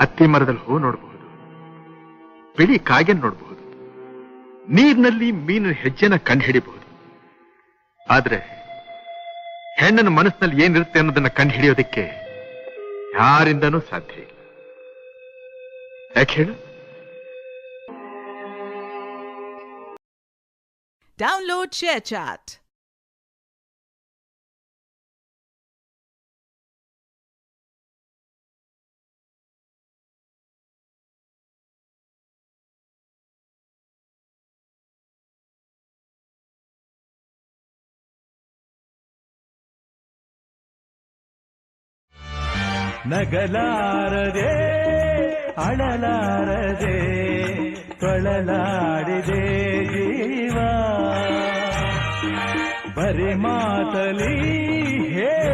ಅತ್ತಿ ಮರದಲ್ಲಿ ಹೂ ನೋಡಬಹುದು. ಬಿಳಿ ಕಾಗೆ ನೋಡಬಹುದು. ನೀರಿನಲ್ಲಿ ಮೀನಿನ ಹೆಜ್ಜೆನ ಕಂಡುಹಿಡಿಬಹುದು ಆದ್ರೆ ಹೆಣ್ಣನ ಮನಸ್ಸಿನಲ್ಲಿ ಏನಿರುತ್ತೆ ಅನ್ನೋದನ್ನ ಕಂಡುಹಿಡಿಯೋದಕ್ಕೆ ಯಾರಿಂದನೂ ಸಾಧ್ಯ ಇಲ್ಲ. ಯಾಕೆ ಹೇಳು? Download ShareChat. ನಗಲಾರದೆ ಅಳಲಾರದೆ ತೊಳಲಾಡಿದೆ ಜೀವ. ಬರೆ ಮಾತಲಿ ಹೇ